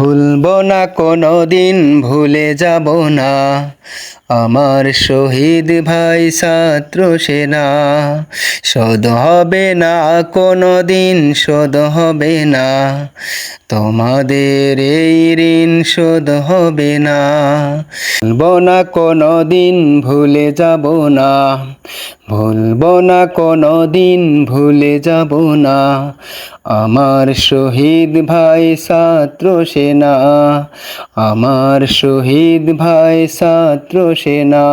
ভুলব না কোনো দিন ভুলে যাব না। আমার শহীদ ভাই ছাত্র সেনা, শোধ হবে না কোনো দিন শোধ হবে না। তোমাদের এই ঋণ শোধ হবে না। ভুলব না কোনো দিন ভুলে যাব না। ভুলব না কোনো দিন ভুলে যাব না। আমার শহীদ ভাই ছাত্র সেনা, আমার শহীদ ভাই ছাত্র সেনা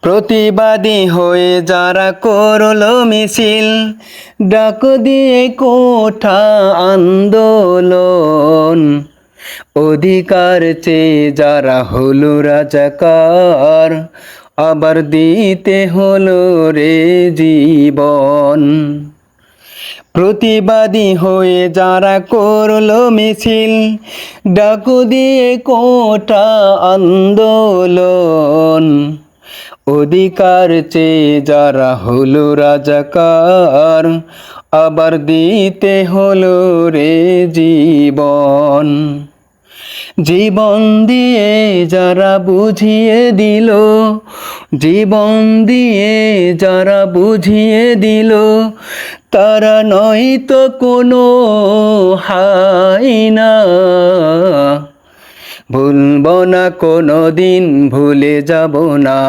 প্রতিবাদী হয়ে যারা করল মিছিল, ডাক দিয়ে কোঠা আন্দোলন। অধিকার চেয়ে যারা হলো রাজাকার, আবার দিতে হলো রে জীবন। প্রতিবাদী হয়ে যারা করল মিছিল, ডাকু দিয়ে কোটা আন্দোলন। অধিকার চেয়ে যারা হলো রাজাকার, আবার দিতে হলো রে জীবন। জীবন দিয়ে যারা বুঝিয়ে দিল, জীবন দিয়ে যারা বুঝিয়ে দিল, তারা নয় তো কোনো হাই না। ভুলব না কোনো দিন ভুলে যাব না।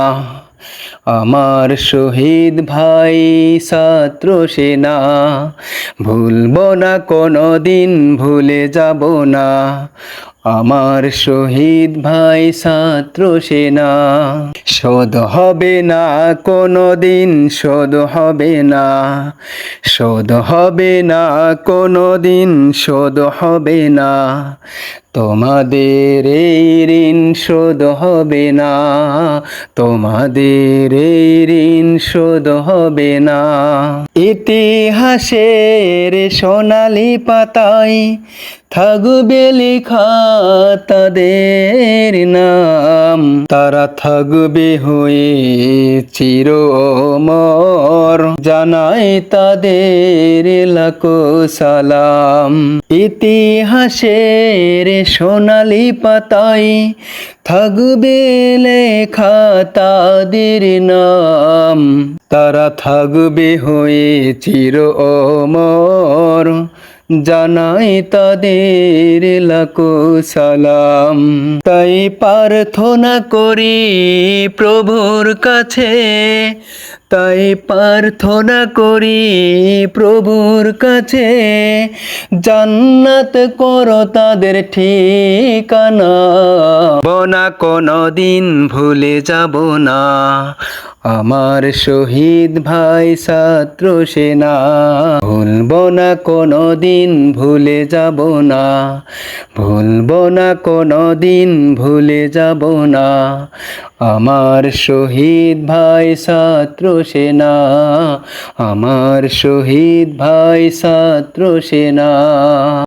আমার শহীদ ভাই, ছাত্র সেনা, ভুলব না কোনো দিন ভুলে যাব না। আমার শহীদ ভাই ছাত্র সেনা, শোধ হবে না কোনো দিন শোধ হবে না, শোধ হবে না কোনো দিন শোধ হবে না। তোমাদের এই ঋণ শোধ হবে না, তোমাদের এই ঋণ শোধ হবে না। ইতিহাসের সোনালি পাতায় থাকবে লেখা তাদের নাম। তারা থাকবে হয়ে চির অমর জানাই তাদের লাখো সালাম। ইতিহাসের সোনালি পাতায় থাকবে লেখা তাদের নাম। তারা থাকবে হয়ে চির অমর, জানাই তাদের লাখো সালাম। তাই প্রার্থনা করি প্রভুর কাছে তাই প্রার্থনা করি প্রভুর কাছে, জান্নাত করো তাদের ঠিকানা। বনা কোনো দিন ভুলে যাব না, আমার শহীদ ভাই ছাত্র সেনা। ভুলব না কোনো দিন ভুলে যাব না, ভুলব না কোনো দিন ভুলে যাব না, আমার শহীদ ভাই ছাত্র সেনা আমার শহীদ ভাই ছাত্র সেনা।